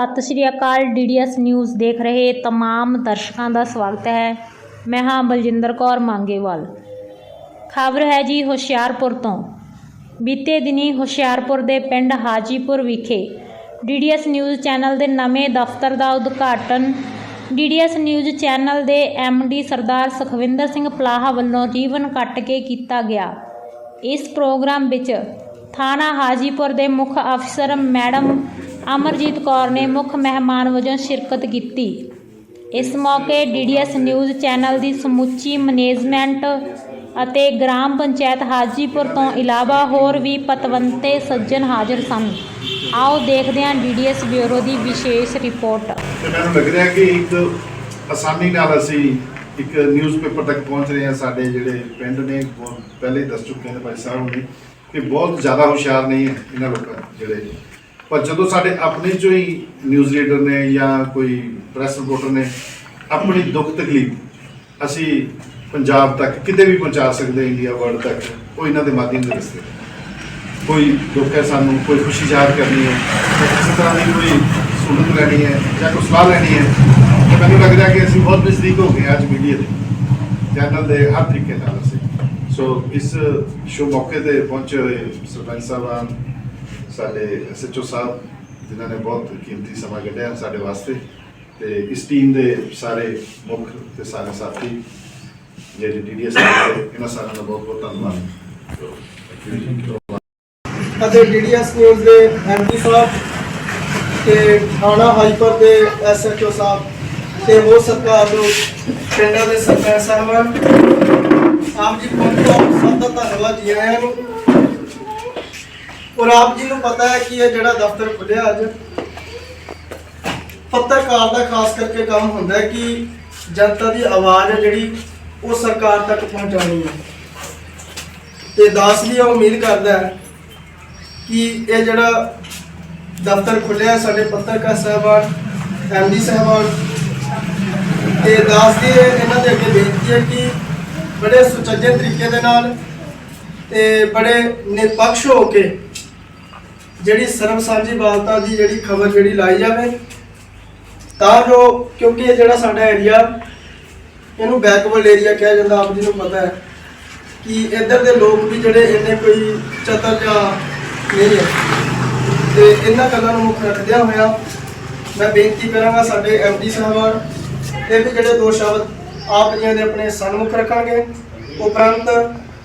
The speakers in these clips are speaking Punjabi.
ਸਤਿ ਸ਼੍ਰੀ ਅਕਾਲ ਡੀਡੀਐਸ ਨਿਊਜ਼ ਦੇਖ ਰਹੇ तमाम ਦਰਸ਼ਕਾਂ ਦਾ ਸਵਾਗਤ ਹੈ ਮੈਂ ਹਾਂ ਬਲਜਿੰਦਰ ਕੌਰ ਮੰਗੇਵਾਲ ਖਬਰ ਹੈ ਜੀ ਹੁਸ਼ਿਆਰਪੁਰ ਤੋਂ ਬੀਤੇ ਦਿਨੀ ਹੁਸ਼ਿਆਰਪੁਰ ਦੇ ਪਿੰਡ ਹਾਜੀਪੁਰ ਵਿਖੇ ਡੀਡੀਐਸ ਨਿਊਜ਼ ਚੈਨਲ ਦੇ ਨਵੇਂ ਦਫ਼ਤਰ ਦਾ ਉਦਘਾਟਨ ਡੀਡੀਐਸ ਨਿਊਜ਼ ਚੈਨਲ ਦੇ ਡੀ ਸਰਦਾਰ ਸੁਖਵਿੰਦਰ ਸਿੰਘ ਪਲਾਹਾ ਵੱਲੋਂ ਰੀਵਨ ਕੱਟ ਕੇ ਕੀਤਾ ਗਿਆ ਇਸ ਪ੍ਰੋਗਰਾਮ ਵਿੱਚ ਥਾਣਾ ਹਾਜੀਪੁਰ ਦੇ ਮੁੱਖ ਅਫਸਰ ਮੈਡਮ ਅਮਰਜੀਤ ਕੌਰ ਨੇ ਮੁੱਖ ਮਹਿਮਾਨ ਵਜੋਂ ਸ਼ਿਰਕਤ ਕੀਤੀ। ਇਸ ਮੌਕੇ ਡੀਡੀਐਸ ਨਿਊਜ਼ ਚੈਨਲ ਦੀ ਸਮੁੱਚੀ ਮੈਨੇਜਮੈਂਟ ਅਤੇ ਗ੍ਰਾਮ ਪੰਚਾਇਤ ਹਾਜੀਪੁਰ ਤੋਂ ਇਲਾਵਾ ਹੋਰ ਵੀ ਪਤਵੰਤੇ ਸੱਜਣ ਹਾਜ਼ਰ ਸਨ। ਆਓ ਦੇਖਦੇ ਹਾਂ ਡੀਡੀਐਸ ਬਿਊਰੋ ਦੀ ਵਿਸ਼ੇਸ਼ ਰਿਪੋਰਟ। ਤੇ ਮੈਨੂੰ ਲੱਗ ਰਿਹਾ ਕਿ ਇੱਕ ਆਸਾਨੀ ਨਾਲ ਅਸੀਂ ਇੱਕ ਨਿਊਜ਼ਪੇਪਰ ਤੱਕ ਪਹੁੰਚ ਰਹੇ ਹਾਂ। ਸਾਡੇ ਜਿਹੜੇ ਪਿੰਡ ਨੇ, ਬਹੁਤ ਪਹਿਲੇ ਦੱਸ ਚੁੱਕੇ ਨੇ ਭਾਈ ਸਾਹਿਬ ਨੇ ਕਿ ਬਹੁਤ ਜ਼ਿਆਦਾ ਹੁਸ਼ਿਆਰ ਨਹੀਂ ਇਹਨਾਂ ਲੋਕਾਂ ਜਿਹੜੇ। ਪਰ ਜਦੋਂ ਸਾਡੇ ਆਪਣੇ ਚੋਂ ਹੀ ਨਿਊਜ਼ ਰੀਡਰ ਨੇ ਜਾਂ ਕੋਈ ਪ੍ਰੈਸ ਰਿਪੋਰਟਰ ਨੇ ਆਪਣੀ ਦੁੱਖ ਤਕਲੀਫ ਅਸੀਂ ਪੰਜਾਬ ਤੱਕ, ਕਿਤੇ ਵੀ ਪਹੁੰਚਾ ਸਕਦੇ ਇੰਡੀਆ ਵਰਲਡ ਤੱਕ, ਉਹ ਇਹਨਾਂ ਦੇ ਮਾਧਿਅਮ ਦੇ ਰਸਤੇ ਕੋਈ ਦੁੱਖ ਹੈ ਸਾਨੂੰ, ਕੋਈ ਖੁਸ਼ੀ ਜ਼ਾਹਰ ਕਰਨੀ ਹੈ, ਜਾਂ ਕਿਸੇ ਤਰ੍ਹਾਂ ਦੀ ਕੋਈ ਸਹੂਲਤ ਲੈਣੀ ਹੈ, ਜਾਂ ਕੋਈ ਸਲਾਹ ਲੈਣੀ ਹੈ, ਤਾਂ ਮੈਨੂੰ ਲੱਗਦਾ ਕਿ ਅਸੀਂ ਬਹੁਤ ਨਜ਼ਦੀਕ ਹੋ ਗਏ ਅੱਜ ਮੀਡੀਆ ਦੇ। ਚੈਨਲ ਦੇ ਹਰ ਤਰੀਕੇ ਨਾਲ ਅਸੀਂ। ਸੋ ਇਸ ਸ਼ੁਭ ਮੌਕੇ ਤੇ ਪਹੁੰਚੇ ਹੋਏ ਸਰਪੰਚ ਸਾਹਿਬਾਨ ਸਾਡੇ ਐਸਐਚਓ ਸਾਹਿਬ, ਜਿਨ੍ਹਾਂ ਨੇ ਬਹੁਤ ਕੀਮਤੀ ਸਮਾਂ ਕੱਢਿਆ ਸਾਡੇ ਵਾਸਤੇ, ਤੇ ਇਸ ਟੀਮ ਦੇ ਸਾਰੇ ਮੁੱਖ ਤੇ ਸਾਰੇ ਸਾਥੀ, ਜਿਹੜੇ ਡੀਡੀਐਸ ਇਹਨਾਂ ਸਾਰਿਆਂ ਦਾ ਬਹੁਤ ਬਹੁਤ ਧੰਨਵਾਦ। ਅਤੇ ਡੀਡੀਐਸ ਨਿਊਜ਼ ਦੇ ਐਮਡੀ ਸਾਹਿਬ ਤੇ ਥਾਣਾ ਹਾਈਪਰ ਦੇ ਐਸਐਚਓ ਸਾਹਿਬ ਤੇ ਹੋਰ ਸਰਕਾਰ ਦੇ ਪਿੰਡਾਂ ਦੇ ਸਰਪੰਚ ਸਾਹਿਬਾਨ ਆਪ ਜੀ ਪਹੁੰਚੋ ਸਭ ਦਾ ਧੰਨਵਾਦ ਜੀ ਆਇਆਂ ਨੂੰ। ਔਰ ਆਪ ਜੀ ਨੂੰ ਪਤਾ ਹੈ ਕਿ ਇਹ ਜਿਹੜਾ ਦਫ਼ਤਰ ਖੁੱਲਿਆ ਅੱਜ, ਪੱਤਰਕਾਰ ਦਾ ਖਾਸ ਕਰਕੇ ਕੰਮ ਹੁੰਦਾ ਹੈ ਕਿ ਜਨਤਾ ਦੀ ਆਵਾਜ਼ ਹੈ ਜਿਹੜੀ ਉਹ ਸਰਕਾਰ ਤੱਕ ਪਹੁੰਚਾਉਣੀ ਹੈ। ਤੇ ਦਾਸ ਵੀ ਉਮੀਦ ਕਰਦਾ ਹੈ ਕਿ ਇਹ ਜਿਹੜਾ ਦਫ਼ਤਰ ਖੁੱਲਿਆ ਸਾਡੇ ਪੱਤਰਕਾਰ ਸਾਹਿਬਾਨ ਐਮਡੀ ਸਾਹਿਬਾਨ, ਤੇ ਦਾਸ ਦੀ ਇਹਨਾਂ ਦੇ ਅੱਗੇ ਬੇਨਤੀ ਹੈ ਕਿ ਬੜੇ ਸੁਚੱਜੇ ਤਰੀਕੇ ਦੇ ਨਾਲ ਤੇ ਬੜੇ ਨਿਰਪੱਖ ਹੋ ਕੇ ਜਿਹੜੀ ਸਰਬ ਸਾਂਝੀ ਬਾਲਤਾ ਦੀ ਜਿਹੜੀ ਖਬਰ ਜਿਹੜੀ ਲਾਈ ਜਾਵੇ, ਤਾਂ ਜੋ ਕਿਉਂਕਿ ਇਹ ਜਿਹੜਾ ਸਾਡਾ ਏਰੀਆ ਇਹਨੂੰ ਬੈਕਵਰਡ ਏਰੀਆ ਕਿਹਾ ਜਾਂਦਾ, ਆਪ ਜੀ ਨੂੰ ਪਤਾ ਹੈ ਕਿ ਇੱਧਰ ਦੇ ਲੋਕ ਵੀ ਜਿਹੜੇ ਇੰਨੇ ਕੋਈ ਚਤਰ ਜਾਂ ਨਹੀਂ ਹੈ। ਤੇ ਇਹਨਾਂ ਗੱਲਾਂ ਨੂੰ ਮੁੱਖ ਰੱਖਦਿਆਂ ਹੋਇਆ ਮੈਂ ਬੇਨਤੀ ਕਰਾਂਗਾ ਸਾਡੇ ਐਮਡੀ ਸਾਹਿਬਾਨ, ਇਹ ਵੀ ਜਿਹੜੇ ਦੋ ਸ਼ਬਦ ਆਪ ਜੀਆਂ ਦੇ ਆਪਣੇ ਸਨਮੁਖ ਰੱਖਾਂਗੇ ਉਪਰੰਤ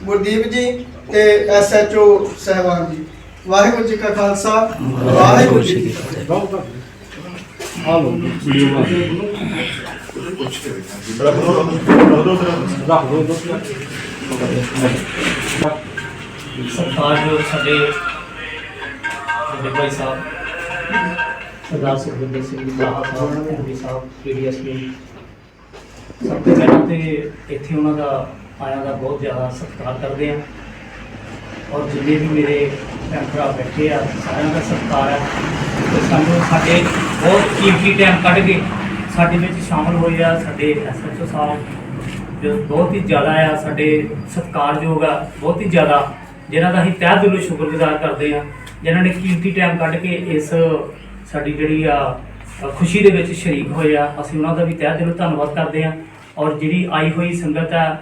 ਗੁਰਦੀਪ ਜੀ ਤੇ ਐਸਐਚਓ ਸਾਹਿਬਾਨ ਜੀ। ਵਾਹਿਗੁਰੂ ਜੀ ਕਾ ਖਾਲਸਾ ਵਾਹਿਗੁਰੂ ਜੀ ਕੀ ਫਤਿਹ। ਪੁੱਛ ਕੇ ਵੇਖਾਂਗੇ ਸਰਕਾਰ ਜੋ ਸਾਡੇ ਵੱਡੇ ਭਾਈ ਸਾਹਿਬ ਸਰਦਾਰ ਸੁਖਵਿੰਦਰ ਸਿੰਘ ਜੀ ਦਾ ਸਾਹਿਬ ਐਮਪੀ ਸਾਹਿਬ ਪੀਡੀਐਸ ਨੇ ਸਭ ਤੋਂ ਪਹਿਲਾਂ ਤੇ ਇੱਥੇ ਉਹਨਾਂ ਦਾ ਆਇਆਂ ਦਾ ਬਹੁਤ ਜ਼ਿਆਦਾ ਸਤਿਕਾਰ ਕਰਦੇ ਆ ਔਰ ਜਿੰਨੇ ਵੀ ਮੇਰੇ ਭੈਣ ਭਰਾ ਬੈਠੇ ਆ, ਸਾਰਿਆਂ ਦਾ ਸਤਿਕਾਰ ਹੈ ਤੇ ਸਾਨੂੰ ਸਾਡੇ ਬਹੁਤ ਕੀਮਤੀ ਟਾਈਮ ਕੱਢ ਕੇ ਸਾਡੇ ਵਿੱਚ ਸ਼ਾਮਲ ਹੋਏ ਆ, ਸਾਡੇ ਐਸਐਚਓ ਸਾਹਿਬ, ਜੋ ਬਹੁਤ ਹੀ ਜ਼ਿਆਦਾ ਆ, ਸਾਡੇ ਸਤਿਕਾਰਯੋਗ ਆ, ਬਹੁਤ ਹੀ ਜ਼ਿਆਦਾ, ਜਿਨ੍ਹਾਂ ਦਾ ਅਸੀਂ ਤਹਿ ਦਿਲੋਂ ਸ਼ੁਕਰਗੁਜ਼ਾਰ ਕਰਦੇ ਆ, ਜਿਨ੍ਹਾਂ ਨੇ ਕੀਮਤੀ ਟਾਈਮ ਕੱਢ ਕੇ ਇਸ ਸਾਡੀ ਜਿਹੜੀ ਆ ਖੁਸ਼ੀ ਦੇ ਵਿੱਚ ਸ਼ਰੀਕ ਹੋਏ ਆ, ਅਸੀਂ ਉਹਨਾਂ ਦਾ ਵੀ ਤਹਿ ਦਿਲੋਂ ਧੰਨਵਾਦ ਕਰਦੇ ਆ। ਔਰ ਜਿਹੜੀ ਆਈ ਹੋਈ ਸੰਗਤ ਆ,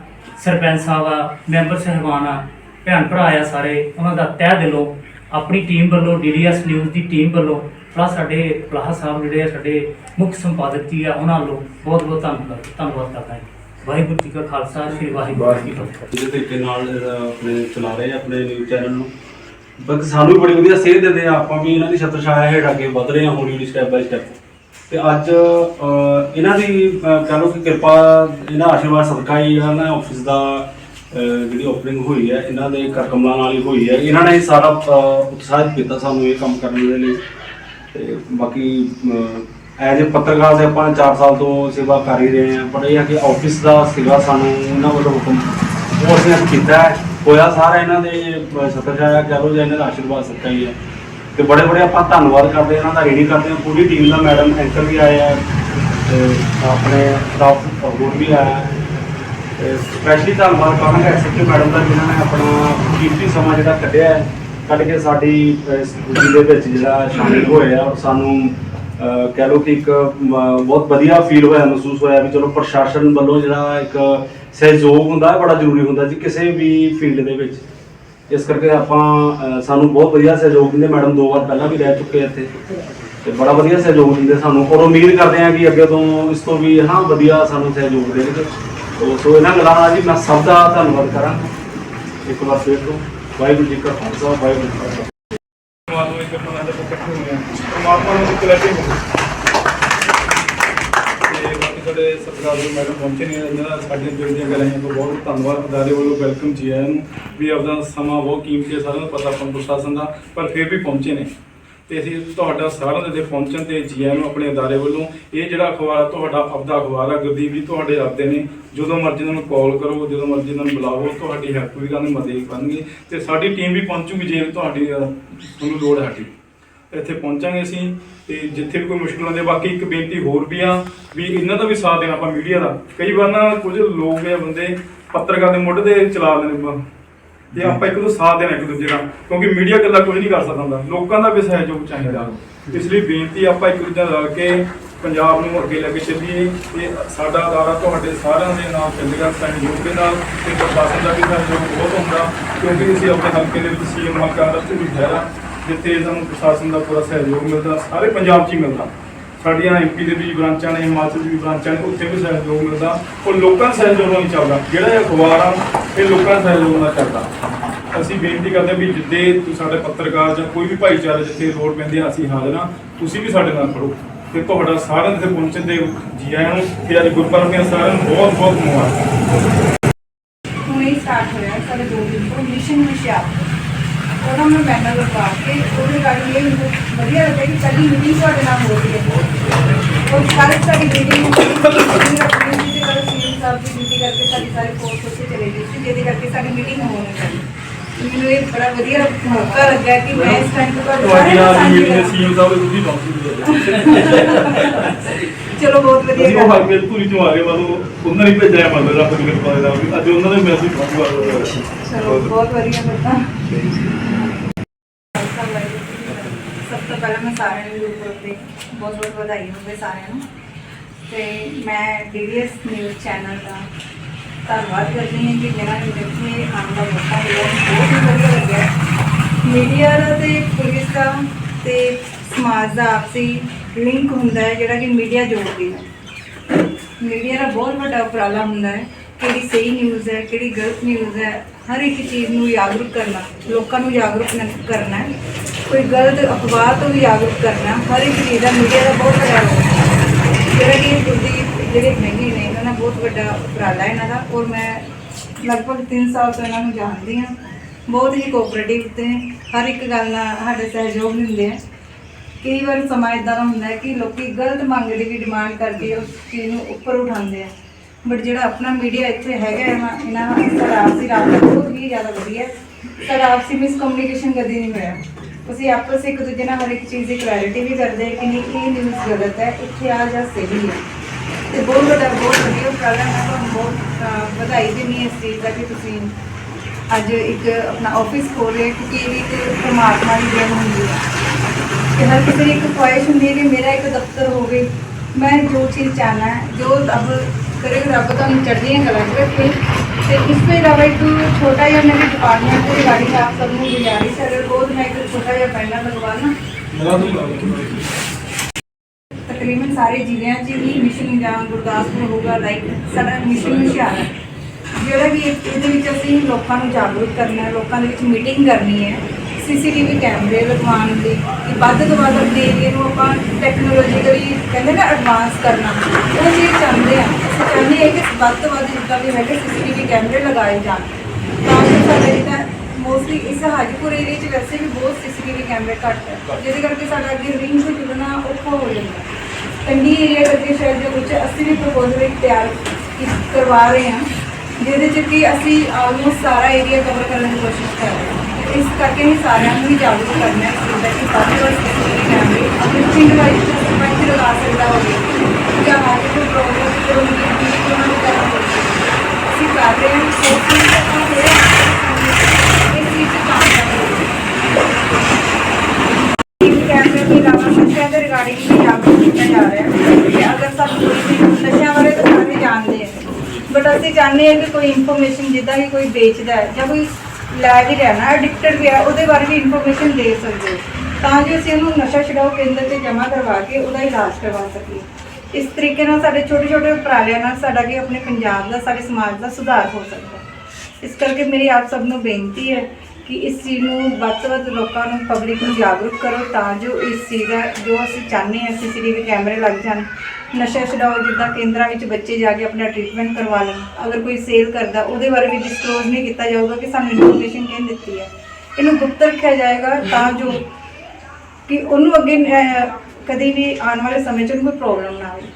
ਸਰਪੰਚ ਸਾਹਿਬ ਆ, ਮੈਂਬਰ ਸਹਿਬਾਨ ਆ ਭੈਣ ਭਰਾ ਆ ਸਾਰੇ ਉਹਨਾਂ ਦਾ ਤਹਿ ਦਿਲੋਂ ਆਪਣੀ ਟੀਮ ਵੱਲੋਂ ਡੀਡੀਐਸ ਨਿਊਜ਼ ਦੀ ਟੀਮ ਵੱਲੋਂ ਪਲੱਸ ਸਾਡੇ ਪਲਾਹਾ ਸਾਹਿਬ ਜਿਹੜੇ ਆ ਸਾਡੇ ਮੁੱਖ ਸੰਪਾਦਕ ਜੀ ਆ ਉਹਨਾਂ ਵੱਲੋਂ ਬਹੁਤ ਬਹੁਤ ਧੰਨਵਾਦ ਧੰਨਵਾਦ ਕਰਦਾ ਹਾਂ ਵਾਹਿਗੁਰੂ ਜੀ ਕਾ ਖਾਲਸਾ ਸ੍ਰੀ ਵਾਹਿਗੁਰੂ ਜੀ ਕੀ ਫਤਿਹ। ਜਿਹਦੇ ਤਰੀਕੇ ਨਾਲ ਆਪਣੇ ਚਲਾ ਰਹੇ ਆ ਆਪਣੇ ਨਿਊਜ਼ ਚੈਨਲ ਨੂੰ। ਬਸ ਸਾਨੂੰ ਵੀ ਬੜੀ ਵਧੀਆ ਸੇਧ ਦਿੰਦੇ ਆ ਆਪਾਂ ਵੀ ਇਹਨਾਂ ਦੀ ਛਤਰ ਛਾਇਆ ਹੇਠ ਅੱਗੇ ਵਧ ਰਹੇ ਹਾਂ ਹੌਲੀ ਹੌਲੀ ਸਟੈਪ ਬਾਈ ਸਟੈਪ ਤੇ ਅੱਜ ਇਹਨਾਂ ਦੀ ਕਹਿ ਲਓ ਕਿ ਕਿਰਪਾ ਇਹਨਾਂ ਆਸ਼ੀਰਵਾਦ ਸਦਕਾ ਹੀ ਇਹਨਾਂ ਆਫਿਸ ਦਾ ਜਿਹੜੀ ਓਪਨਿੰਗ ਹੋਈ ਹੈ, ਇਹਨਾਂ ਦੇ ਕਰ ਕਮਲਾਂ ਨਾਲ ਹੀ ਹੋਈ ਹੈ। ਇਹਨਾਂ ਨੇ ਸਾਰਾ ਉਤਸ਼ਾਹਿਤ ਕੀਤਾ ਸਾਨੂੰ ਇਹ ਕੰਮ ਕਰਨ ਦੇ ਲਈ। ਤੇ ਬਾਕੀ ਐਜ ਅ ਪੱਤਰਕਾਰ ਸੇ ਆਪਾਂ 4 ਸਾਲ ਤੋਂ ਸੇਵਾ ਕਰ ਹੀ ਰਹੇ ਹਾਂ, ਪਰ ਇਹ ਹੈ ਕਿ ਆਫਿਸ ਦਾ ਸੇਵਾ ਸਾਨੂੰ ਇਹਨਾਂ ਵੱਲੋਂ ਹੁਕਮ ਉਹ ਅਸੀਂ ਕੀਤਾ ਹੋਇਆ ਸਾਰਾ ਇਹਨਾਂ ਦੇ ਸਤਰ ਜਾਇਆ ਕਰੋ ਜਾਂ ਇਹਨਾਂ ਦਾ ਆਸ਼ੀਰਵਾਦ ਸੱਚਾ ਹੀ ਹੈ। ਤੇ ਬੜੇ ਬੜੇ ਆਪਾਂ ਧੰਨਵਾਦ ਕਰਦੇ ਹਾਂ, ਇਹਨਾਂ ਦਾ ਰੇਡੀ ਕਰਦੇ ਹਾਂ ਪੂਰੀ ਟੀਮ ਦਾ ਮੈਡਮ ਐਂਕਰ ਵੀ ਆਏ ਆ ਤੇ ਆਪਣੇ ਸਟਾਫ ਹੋਰ ਵੀ ਆਇਆ ਸਪੈਸ਼ਲੀ ਧੰਨਵਾਦ ਕਰਾਂਗਾ ਐਸਐਚਓ ਮੈਡਮ ਦਾ, ਜਿਨ੍ਹਾਂ ਨੇ ਆਪਣਾ ਕੀਮਤੀ ਸਮਾਂ ਜਿਹੜਾ ਕੱਢਿਆ ਹੈ, ਕੱਢ ਕੇ ਸਾਡੀ ਇਸ ਦੇ ਵਿੱਚ ਜਿਹੜਾ ਸ਼ਾਮਿਲ ਹੋਏ ਆ ਔਰ ਸਾਨੂੰ ਕਹਿ ਲਓ ਕਿ ਇੱਕ ਬਹੁਤ ਵਧੀਆ ਫੀਲ ਹੋਇਆ, ਮਹਿਸੂਸ ਹੋਇਆ ਵੀ ਚਲੋ ਪ੍ਰਸ਼ਾਸਨ ਵੱਲੋਂ ਜਿਹੜਾ ਇੱਕ ਸਹਿਯੋਗ ਹੁੰਦਾ ਹੈ, ਬੜਾ ਜ਼ਰੂਰੀ ਹੁੰਦਾ ਜੀ, ਕਿਸੇ ਵੀ ਫੀਲਡ ਦੇ ਵਿੱਚ। ਇਸ ਕਰਕੇ ਆਪਾਂ ਸਾਨੂੰ ਬਹੁਤ ਵਧੀਆ ਸਹਿਯੋਗ ਦਿੰਦੇ ਮੈਡਮ ਦੋ ਵਾਰ ਪਹਿਲਾਂ ਵੀ ਰਹਿ ਚੁੱਕੇ ਇੱਥੇ। ਤੇ ਬੜਾ ਵਧੀਆ ਸਹਿਯੋਗ ਦਿੰਦੇ ਸਾਨੂੰ, ਔਰ ਉਮੀਦ ਕਰਦੇ ਹਾਂ ਕਿ ਅੱਗੇ ਤੋਂ ਇਸ ਤੋਂ ਵੀ, ਹਾਂ, ਵਧੀਆ ਸਾਨੂੰ ਸਹਿਯੋਗ ਦੇਣਗੇ। ਤੋ ਸੋ ਇਹਨਾਂ ਗੱਲਾਂ ਨਾਲ ਜੀ, ਮੈਂ ਸਭ ਦਾ ਧੰਨਵਾਦ ਕਰਾਂਗਾ ਇੱਕ ਵਾਰ ਫਿਰ ਤੋਂ ਵਾਹਿਗੁਰੂ ਜੀ ਕਾ ਖਾਲਸਾ, ਵਾਹਿਗੁਰੂ ਜੀ ਕੀ ਫਤਿਹ। ਪਰਮਾਤਮਾ ਇੱਕ ਆਪਣਾ ਸਾਡੇ ਇਕੱਠੇ ਹੋਏ ਆ ਪਰਮਾਤਮਾ ਨੂੰ ਇੱਕ ਹੋ ਤੇ ਬਾਕੀ ਸਾਡੇ ਸਰਕਾਰ ਮੈਡਮ ਪਹੁੰਚੇ ਨੇ ਇਹਨਾਂ ਦਾ। ਸਾਡੀਆਂ ਦਿਲ ਗੱਲਾਂ ਤੋਂ ਬਹੁਤ ਧੰਨਵਾਦ ਅਦਾਰੇ ਵੱਲੋਂ ਵੈਲਕਮ ਜੀ ਆਇਆਂ ਨੂੰ। ਵੀ ਆਪਦਾ ਸਮਾਂ ਬਹੁਤ ਕੀਮਤੀ ਹੈ ਸਾਰਿਆਂ ਨੂੰ ਪਤਾ ਆਪਾਂ ਪ੍ਰਸ਼ਾਸਨ ਦਾ ਪਰ ਫਿਰ ਵੀ ਪਹੁੰਚੇ ਨੇ। ਤੇ ਅਸੀਂ ਤੁਹਾਡਾ ਸਾਰਿਆਂ ਦੇ ਇੱਥੇ ਪਹੁੰਚਣ ਤੇ ਜੀ ਆਇਆਂ ਨੂੰ ਆਪਣੇ ਅਦਾਰੇ ਵੱਲੋਂ ਇਹ ਜਿਹੜਾ ਅਖਬਾਰ ਤੁਹਾਡਾ ਆਪਦਾ ਅਖਬਾਰ ਆ ਗੁਰਦੀਪ ਜੀ ਤੁਹਾਡੇ ਆਪਦੇ ਨੇ। ਜਦੋਂ ਮਰਜ਼ੀ ਉਹਨਾਂ ਨੂੰ ਕਾਲ ਕਰੋ ਜਦੋਂ ਮਰਜ਼ੀ ਉਹਨਾਂ ਨੂੰ ਬੁਲਾਓ ਤੁਹਾਡੀ ਹੈਲਪ ਵੀ ਕਰਨ ਮਦਦ ਕਰਨਗੇ ਤੇ ਸਾਡੀ ਟੀਮ ਵੀ ਪਹੁੰਚੂਗੀ ਜੇ ਤੁਹਾਡੀ ਅਹ, ਤੁਹਾਨੂੰ ਲੋੜ ਹੈ ਸਾਡੀ। ਇੱਥੇ ਪਹੁੰਚਾਂਗੇ ਅਸੀਂ ਤੇ ਜਿੱਥੇ ਵੀ ਕੋਈ ਮੁਸ਼ਕਲ ਆਉਂਦੀ ਹੈ ਬਾਕੀ ਇੱਕ ਬੇਨਤੀ ਹੋਰ ਵੀ ਆ ਵੀ ਇਹਨਾਂ ਦਾ ਵੀ ਸਾਥ ਦੇਣਾ ਆਪਾਂ ਮੀਡੀਆ ਦਾ। ਕਈ ਵਾਰ ਨਾ ਕੁਝ ਲੋਕ ਜਾਂ ਬੰਦੇ ਪੱਤਰਕਾਰ ਦੇ ਮੁੱਢ ਤੇ ਚਲਾ ਦਿੰਦੇ ਤੇ ਆਪਾਂ ਇੱਕ ਦੂਜੇ ਸਾਥ ਦੇਣਾ ਇੱਕ ਦੂਜੇ ਦਾ ਕਿਉਂਕਿ ਮੀਡੀਆ ਇਕੱਲਾ ਕੁਝ ਨਹੀਂ ਕਰ ਸਕਦਾ ਹੁੰਦਾ। ਲੋਕਾਂ ਦਾ ਵੀ ਸਹਿਯੋਗ ਚਾਹੀਦਾ। ਇਸ ਲਈ ਬੇਨਤੀ ਆਪਾਂ ਇੱਕ ਦੂਜੇ ਨਾਲ ਰਲ ਕੇ ਪੰਜਾਬ ਨੂੰ ਅੱਗੇ ਲੈ ਕੇ ਚੱਲੀਏ। ਤੇ ਸਾਡਾ ਅਦਾਰਾ ਤੁਹਾਡੇ ਸਾਰਿਆਂ ਦੇ ਨਾਲ ਚੱਲੇਗਾ ਸਹਿਯੋਗ ਦੇ ਨਾਲ ਤੇ ਪ੍ਰਸ਼ਾਸਨ ਦਾ ਵੀ ਸਹਿਯੋਗ ਬਹੁਤ ਹੁੰਦਾ, ਕਿਉਂਕਿ ਅਸੀਂ ਆਪਣੇ ਹਲਕੇ ਦੇ ਵਿੱਚ ਸੀਐਮ ਹਲਕਾ ਰਸਤੇ ਵੀ ਹੈ ਜਿੱਥੇ ਸਾਨੂੰ ਪ੍ਰਸ਼ਾਸਨ ਦਾ ਪੂਰਾ ਸਹਿਯੋਗ ਮਿਲਦਾ, ਸਾਰੇ ਪੰਜਾਬ 'ਚ ਹੀ ਮਿਲਦਾ। ਸਾਡੀਆਂ ਐਮਪੀ ਦੇ ਵੀ ਬ੍ਰਾਂਚਾਂ ਨੇ, ਹਿਮਾਚਲ ਦੀ ਵੀ ਬ੍ਰਾਂਚਾਂ ਨੇ, ਉੱਥੇ ਵੀ ਸਹਿਯੋਗ ਮਿਲਦਾ। ਉਹ ਲੋਕਾਂ ਦਾ ਸਹਿਯੋਗ ਨਾਲ ਚੱਲਦਾ। ਜਿਹੜਾ ਇਹ ਅਖਬਾਰ ਆ, ਇਹ ਲੋਕਾਂ ਦਾ ਸਹਿਯੋਗ ਨਾਲ ਚੱਲਦਾ। ਅਸੀਂ ਬੇਨਤੀ ਕਰਦੇ ਹਾਂ ਵੀ ਜਿੱਦੇ ਤੁਸੀਂ ਸਾਡੇ ਪੱਤਰਕਾਰ ਜਾਂ ਕੋਈ ਵੀ ਭਾਈਚਾਰਾ ਜਿੱਥੇ ਲੋੜ ਪੈਂਦੀ ਆ, ਅਸੀਂ ਹਾਜ਼ਰ ਹਾਂ। ਤੁਸੀਂ ਵੀ ਸਾਡੇ ਨਾਲ ਖੜੋ। ਤੇ ਤੁਹਾਡਾ ਸਾਰਿਆਂ ਦੇ ਪਹੁੰਚਣ ਦੇ ਜੀ ਆਇਆਂ ਨੂੰ ਤੇ ਅੱਜ ਗੁਰਪੁਰਬ ਦੀਆਂ ਸਾਰਿਆਂ ਨੂੰ ਬਹੁਤ ਬਹੁਤ ਮੁਬਾਰਕਾਂ। ਹੁਣੇ ਸਟਾਰਟ ਹੋਇਆ, ਸਾਡੇ ਦੋ ਦਿਨ ਤੋਂ, ਮਿਸ਼ਨ ਹੁਸ਼ਿਆਰਪੁਰ ਉਹਦਾ ਮੈਂ ਬੈਨਰ ਲਗਵਾ ਕੇ ਉਹਦੇ ਗਾੜੀ ਇਹ ਮੈਨੂੰ ਵਧੀਆ ਲੱਗਿਆ ਕਿ ਸਾਡੀ ਮੀਟਿੰਗ ਤੁਹਾਡੇ ਨਾਲ ਹੋ ਰਹੀ ਹੈ। ਉਹ ਸਾਰੇ ਸਾਡੀ ਮੀਟਿੰਗ ਮੀਟਿੰਗ ਰੱਖੀ ਸੀ ਕੱਲ ਸੀਐਮ ਸਾਹਿਬ ਦੀ ਡਿਊਟੀ ਕਰਕੇ ਸਾਡੀ ਸਾਰੀ ਫੋਰਸ ਉੱਥੇ ਚਲੇ ਗਈ ਸੀ ਜਿਹਦੇ ਕਰਕੇ ਸਾਡੀ ਮੀਟਿੰਗ ਹੋ ਨਹੀਂ ਸਕੀ ਮੈਨੂੰ ਇਹ ਬੜਾ ਵਧੀਆ ਮੌਕਾ ਲੱਗਾ ਕਿ ਮੈਂ ਇਸ ਟਾਈਮ ਤੋਂ ਤੁਹਾਡੀ ਨਾਲ ਮੀਟਿੰਗ। ਸੀਐਮ ਸਾਹਿਬ ਦੇ ਤੁਸੀਂ ਪਹੁੰਚੀ ਚਲੋ ਬਹੁਤ ਵਧੀਆ ਅਸੀਂ ਉਹ ਗੱਲ। ਹੈ। ਹਲਕੇ ਧੂਰੀ ਤੋਂ ਆ ਗਏ ਮਤਲਬ ਉਹਨਾਂ ਨੇ ਭੇਜਿਆ ਮਤਲਬ ਰੱਬ ਦੀ ਕਿਰਪਾ ਦੇ ਨਾਲ ਅੱਜ ਉਹਨਾਂ ਦੇ ਮੈਸੇਜ ਪਹੁੰਚੂਗਾ ਚਲੋ ਬਹੁਤ ਵਧੀਆ ਲੱਗਾ। ਸਭ ਸਾਰਿਆਂ ਨੂੰ ਗੁਰਪੁਰਬ 'ਤੇ ਬਹੁਤ ਬਹੁਤ ਵਧਾਈ ਹੋਵੇ ਸਾਰਿਆਂ ਨੂੰ। ਤੇ ਮੈਂ ਡੀਡੀਐਸ ਨਿਊਜ਼ ਚੈਨਲ ਦਾ ਧੰਨਵਾਦ ਕਰਦੀ ਹਾਂ ਕਿ ਮੇਰਾ ਇੱਥੇ ਆਉਣ ਦਾ ਮੌਕਾ ਮਿਲਿਆ। ਬਹੁਤ ਹੀ ਵਧੀਆ ਲੱਗਿਆ। ਮੀਡੀਆ ਦਾ ਤੇ ਪੁਲਿਸ ਦਾ ਤੇ ਸਮਾਜ ਦਾ ਆਪਸੀ ਲਿੰਕ ਹੁੰਦਾ ਹੈ, ਜਿਹੜਾ ਕਿ ਮੀਡੀਆ ਜੋੜਦੀ ਹੈ। ਮੀਡੀਆ ਦਾ ਬਹੁਤ ਵੱਡਾ ਉਪਰਾਲਾ ਹੁੰਦਾ ਹੈ, ਕਿਹੜੀ ਸਹੀ ਨਿਊਜ਼ ਹੈ, ਕਿਹੜੀ ਗਲਤ ਨਿਊਜ਼ ਹੈ, ਹਰ ਇੱਕ ਚੀਜ਼ ਨੂੰ ਜਾਗਰੂਕ ਕਰਨਾ, ਲੋਕਾਂ ਨੂੰ ਜਾਗਰੂਕ ਕਰਨਾ ਹੈ। ਕੋਈ ਗਲਤ ਅਫਵਾਹ ਤੋਂ ਵੀ ਜਾਗਰੂਕ ਕਰਨਾ, ਹਰ ਇੱਕ ਚੀਜ਼ ਦਾ ਮੀਡੀਆ ਦਾ ਬਹੁਤ ਵੱਡਾ ਰੋਲ ਹੈ। ਜਿਹੜਾ ਕਿ ਗੁਰਦੀਪ ਜਿਹੜੇ ਮਹਿੰਗੇ ਨੇ, ਇਹਨਾਂ ਦਾ ਬਹੁਤ ਵੱਡਾ ਉਪਰਾਲਾ ਇਹਨਾਂ ਦਾ। ਔਰ ਮੈਂ ਲਗਭਗ 3 ਸਾਲ ਤੋਂ ਇਹਨਾਂ ਨੂੰ ਜਾਣਦੀ ਹਾਂ। ਬਹੁਤ ਹੀ ਕੋਆਪਰੇਟਿਵ ਤੇ ਹਰ ਇੱਕ ਗੱਲ ਨਾਲ ਸਾਡੇ ਸਹਿਯੋਗ ਦਿੰਦੇ ਆ। ਕਈ ਵਾਰ ਸਮਾਂ ਇਦਾਂ ਦਾ ਹੁੰਦਾ ਹੈ ਕਿ ਲੋਕੀ ਗਲਤ ਮੰਗ ਦੀ ਵੀ ਡਿਮਾਂਡ ਕਰਕੇ ਉਸ ਚੀਜ਼ ਨੂੰ ਉੱਪਰ ਉਠਾਉਂਦੇ ਆ। ਬਟ ਜਿਹੜਾ ਆਪਣਾ ਮੀਡੀਆ ਇੱਥੇ ਹੈਗਾ ਇਹਨਾਂ ਨਾਲ ਸਾਡਾ ਆਪਸੀ ਰਾਬਤਾ ਬਹੁਤ ਹੀ ਜ਼ਿਆਦਾ ਵਧੀਆ ਹੈ। ਸਾਡਾ ਆਪਸੀ ਮਿਸਕਮਿਊਨੀਕੇਸ਼ਨ ਕਦੀ ਨਹੀਂ ਹੋਇਆ। ਤੁਸੀਂ ਆਪਸ ਇੱਕ ਦੂਜੇ ਨਾਲ ਹਰ ਇੱਕ ਚੀਜ਼ ਦੀ ਕਲੈਰਿਟੀ ਵੀ ਕਰਦੇ ਕਿ ਨਹੀਂ, ਇਹ ਨਿਊਜ਼ ਗਲਤ ਹੈ, ਇੱਥੇ ਆ ਜਾਂ ਸਹੀ ਹੈ। ਤੇ ਬਹੁਤ ਵੱਡਾ, ਬਹੁਤ ਵਧੀਆ ਉਪਰਾਲਾ ਮੈਂ ਤੁਹਾਨੂੰ ਬਹੁਤ ਵਧਾਈ ਦਿੰਦੀ ਇਸ ਚੀਜ਼ ਦਾ ਕਿ ਤੁਸੀਂ ਅੱਜ ਇੱਕ ਆਪਣਾ ਆਫਿਸ ਖੋਲ ਰਹੇ ਕਿਉਂਕਿ ਇਹ ਵੀ ਇੱਕ ਪਰਮਾਤਮਾ ਦੀ ਦੇਣ ਹੁੰਦੀ ਹੈ। ਕਿ ਹਰ ਕਿਸੇ ਦੀ ਇੱਕ ਖੁਆਇਸ਼ ਹੁੰਦੀ ਹੈ ਕਿ ਮੇਰਾ ਇੱਕ ਦਫ਼ਤਰ ਹੋਵੇ। ਮੈਂ ਜੋ ਚੀਜ਼ ਚਾਹਨਾ ਜੋ ਰੱਬ ਕਰੇ, ਰੱਬ ਤੁਹਾਨੂੰ ਚੜ੍ਹਦੀਆਂ ਕਲਾ 'ਚ ਰੱਖੇ। ਤੇ ਇਸ ਤੋਂ ਇਲਾਵਾ ਇੱਕ ਛੋਟਾ ਜਿਹਾ ਮੇਰੇ ਡਿਪਾਰਟਮੈਂਟ ਦੇ ਗਾੜੀ ਆਪ ਸਭ ਨੂੰ ਗੁਜ਼ਾਰਿਸ਼ ਹੈ ਅਗਰ ਬਹੁਤ ਮੈਂ ਇੱਕ ਛੋਟਾ ਜਿਹਾ ਪੈਨਲ ਲਗਵਾਣਾ ਤਕਰੀਬਨ ਸਾਰੇ ਜ਼ਿਲ੍ਹਿਆਂ 'ਚ ਹੀ ਮਿਸ਼ਨ ਜਾਂ ਗੁਰਦਾਸਪੁਰ ਹੋਊਗਾ ਲਾਈਕ ਸਾਡਾ ਮਿਸ਼ਨ ਹੁਸ਼ਿਆਰ ਹੈ। ਜਿਹੜਾ ਵੀ ਇਹਦੇ ਵਿੱਚ ਅਸੀਂ ਲੋਕਾਂ ਨੂੰ ਜਾਗਰੂਕ ਕਰਨਾ ਹੈ, ਲੋਕਾਂ ਦੇ ਵਿੱਚ ਮੀਟਿੰਗ ਕਰਨੀ ਹੈ। ਸੀਸੀਟੀਵੀ ਕੈਮਰੇ ਲਗਵਾਉਣ ਦੀ ਕਿ ਵੱਧ ਤੋਂ ਵੱਧ ਆਪਣੇ ਏਰੀਏ ਨੂੰ ਆਪਾਂ ਟੈਕਨੋਲੋਜੀਕਲੀ ਕਹਿੰਦੇ ਨਾ ਐਡਵਾਂਸ ਕਰਨਾ। ਉਹ ਚੀਜ਼ ਚਾਹੁੰਦੇ ਆ, ਅਸੀਂ ਚਾਹੁੰਦੇ ਹਾਂ ਕਿ ਵੱਧ ਤੋਂ ਵੱਧ ਜਿੱਦਾਂ ਵੀ ਹੈਗੇ ਸੀਸੀਟੀਵੀ ਕੈਮਰੇ ਲਗਾਏ ਜਾਣ। ਤਾਂ ਕਿ ਸਾਡੇ ਜਿਹੜਾ ਮੋਸਟਲੀ ਇਸ ਹਾਜੀਪੁਰ ਏਰੀਆ 'ਚ ਵੈਸੇ ਵੀ ਬਹੁਤ ਸੀਸੀਟੀਵੀ ਕੈਮਰੇ ਘੱਟ ਹੈ ਜਿਹਦੇ ਕਰਕੇ ਸਾਡਾ ਅੱਗੇ ਰਿੰਗ ਤੋਂ ਜੁੜਨਾ ਔਖਾ ਹੋ ਜਾਂਦਾ। ਹੈ ਕੰਢੀ ਏਰੀਆ ਕਰਕੇ ਸ਼ਾਇਦ ਜੋ ਕੁਝ ਅਸੀਂ ਵੀ ਪ੍ਰਪੋਜ਼ਲ ਇੱਕ ਤਿਆਰ ਕਰਵਾ ਰਹੇ ਹਾਂ, ਜਿਹਦੇ 'ਚ ਕਿ ਅਸੀਂ ਆਲਮੋਸਟ ਸਾਰਾ ਏਰੀਆ ਕਵਰ ਕਰਨ ਦੀ ਕੋਸ਼ਿਸ਼ ਕਰ ਰਹੇ ਹਾਂ। ਇਸ ਕਰਕੇ ਹੀ ਸਾਰਿਆਂ ਨੂੰ ਵੀ ਜਾਗਰੂਕ ਕਰਨਾ ਹੈ ਕਿ ਕਿ ਵੱਧ ਤੋਂ ਵੱਧ CCTV ਆਪਣੇ ਪਿੰਡ ਵਾਈਜ਼ ਸਰਪੰਚ ਲਗਾ ਸਕਦਾ ਹੋਵੇ। ਜਾਂ ਹਰ ਕੋਈ ਪ੍ਰੋਬਲਮ ਤੇ ਉਹਨੂੰ ਕੀ ਉਹਨਾਂ ਨੂੰ ਕਰਾਂ ਅਸੀਂ ਕਰ ਰਹੇ ਹਾਂ ਸੋਚੀ ਆਪਾਂ ਹੋਏ ਇਸ ਚੀਜ਼ ਕੰਮ ਕਰ ਰਹੇ ਕੈਮਰੇ ਤੋਂ ਇਲਾਵਾ ਨਸ਼ਿਆਂ ਦੇ ਰਿਗਾਰਡਿੰਗ ਵੀ ਜਾਗਰੂਕ ਕੀਤਾ ਜਾ ਰਿਹਾ ਹੈ। ਕਿ ਅਗਰ ਸਭ ਕੋਈ ਵੀ ਨਸ਼ਿਆਂ ਬਾਰੇ ਤਾਂ ਸਾਰੇ ਜਾਣਦੇ ਹੈ ਬਟ ਅਸੀਂ ਚਾਹੁੰਦੇ ਹਾਂ ਕਿ ਕੋਈ ਇਨਫੋਰਮੇਸ਼ਨ ਜਿੱਦਾਂ ਕਿ ਕੋਈ ਵੇਚਦਾ ਹੈ ਜਾਂ ਕੋਈ ਲੈ ਵੀ ਰਿਹਾ ਨਾ ਐਡਿਕਟਡ ਵੀ ਹੈ ਉਹਦੇ ਬਾਰੇ ਵੀ ਇਨਫੋਰਮੇਸ਼ਨ ਦੇ ਸਕਦੇ ਹੋ। ਤਾਂ ਜੋ ਅਸੀਂ ਉਹਨੂੰ ਨਸ਼ਾ ਛਡਾਓ ਕੇਂਦਰ ਤੇ ਜਮ੍ਹਾਂ ਕਰਵਾ ਕੇ ਉਹਦਾ ਇਲਾਜ ਕਰਵਾ ਸਕੀਏ। ਇਸ ਤਰੀਕੇ ਨਾਲ ਸਾਡੇ ਛੋਟੇ ਛੋਟੇ ਉਪਰਾਲਿਆਂ ਨਾਲ ਸਾਡਾ ਕਿ ਆਪਣੇ ਪੰਜਾਬ ਦਾ, ਸਾਡੇ ਸਮਾਜ ਦਾ ਸੁਧਾਰ ਹੋ ਸਕਦਾ। ਇਸ ਕਰਕੇ ਮੇਰੀ ਆਪ ਸਭ ਨੂੰ ਬੇਨਤੀ ਹੈ ਕਿ ਇਸ ਚੀਜ਼ ਨੂੰ ਵੱਧ ਤੋਂ ਵੱਧ ਲੋਕਾਂ ਨੂੰ ਪਬਲਿਕ ਨੂੰ ਜਾਗਰੂਕ ਕਰੋ ਤਾਂ ਜੋ ਇਸ ਚੀਜ਼ ਦਾ ਜੋ ਅਸੀਂ ਚਾਹੁੰਦੇ ਹਾਂ ਸੀਸੀਟੀਵੀ ਕੈਮਰੇ ਲੱਗ ਜਾਣ। ਨਸ਼ਾ ਛਡਾਓ ਜਿੱਦਾਂ ਕੇਂਦਰਾਂ ਵਿੱਚ ਬੱਚੇ ਜਾ ਕੇ ਆਪਣਾ ਟ੍ਰੀਟਮੈਂਟ ਕਰਵਾ ਲੈਣ। ਅਗਰ ਕੋਈ ਸੇਲ ਕਰਦਾ ਉਹਦੇ ਬਾਰੇ ਵੀ ਡਿਸਕਲੋਜ਼ ਨਹੀਂ ਕੀਤਾ ਜਾਊਗਾ ਕਿ ਸਾਨੂੰ ਇਨਫੋਰਮੇਸ਼ਨ ਕਿਹਨੇ ਦਿੱਤੀ ਹੈ। ਇਹਨੂੰ ਗੁਪਤ ਰੱਖਿਆ ਜਾਏਗਾ ਤਾਂ ਜੋ ਕਿ ਉਹਨੂੰ ਅੱਗੇ ਕਦੀ ਵੀ ਆਉਣ ਵਾਲੇ ਸਮੇਂ 'ਚ ਉਹਨੂੰ ਕੋਈ ਪ੍ਰੋਬਲਮ ਨਾ ਆਵੇ।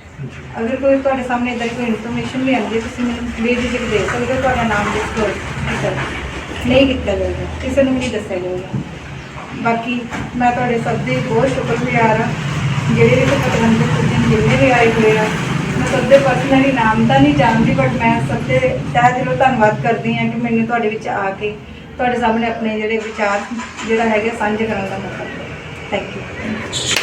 ਅਗਰ ਕੋਈ ਤੁਹਾਡੇ ਸਾਹਮਣੇ ਇਦਾਂ ਦੀ ਕੋਈ ਇਨਫੋਰਮੇਸ਼ਨ ਵੀ ਆਉਂਦੀ ਹੈ ਤੁਸੀਂ ਮੈਨੂੰ ਬੇਝਿਜਕ ਦੇ ਸਕਦੇ ਹੋ ਤੁਹਾਡਾ ਨਾਮ ਡਿਸਕਲੋਜ਼ ਕੀਤਾ ਨਹੀਂ ਕੀਤਾ ਜਾਏਗਾ, ਕਿਸੇ ਨੂੰ ਵੀ ਨਹੀਂ ਦੱਸਿਆ ਜਾਏਗਾ। ਬਾਕੀ ਮੈਂ ਤੁਹਾਡੇ ਸਭ ਦੇ ਬਹੁਤ ਸ਼ੁਕਰਗੁਜ਼ਾਰ ਹਾਂ, ਜਿਹੜੇ ਵੀ ਪ੍ਰਬੰਧਕ ਕੁਝ ਜਿੰਨੇ ਵੀ ਆਏ ਹੋਏ ਆ। ਮੈਂ ਸਭ ਦੇ ਪਰਸਨਲੀ ਨਾਮ ਤਾਂ ਨਹੀਂ ਜਾਣਦੀ ਬਟ ਮੈਂ ਸਭ ਦੇ ਤਹਿ ਦਿਲੋਂ ਧੰਨਵਾਦ ਕਰਦੀ ਹਾਂ ਕਿ ਮੈਨੂੰ ਤੁਹਾਡੇ ਵਿੱਚ ਆ ਕੇ ਤੁਹਾਡੇ ਸਾਹਮਣੇ ਆਪਣੇ ਜਿਹੜੇ ਵਿਚਾਰ, ਜਿਹੜਾ ਹੈਗਾ ਸਾਂਝੇ ਕਰਨ ਦਾ ਮੌਕਾ ਮਿਲਿਆ ਥੈਂਕ ਯੂ